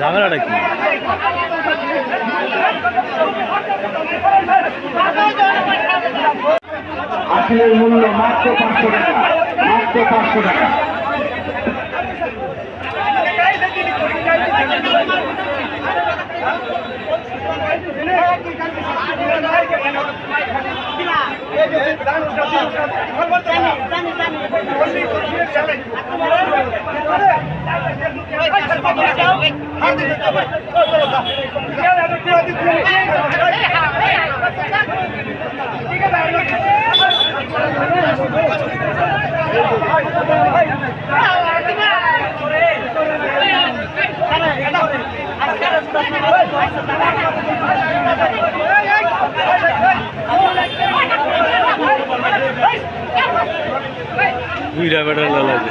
ঝামেলাটা কি? আসলের মূল্য মাত্র পাঁচশো টাকা মাত্র পাঁচশো টাকা। দুইটা বেটার লাগে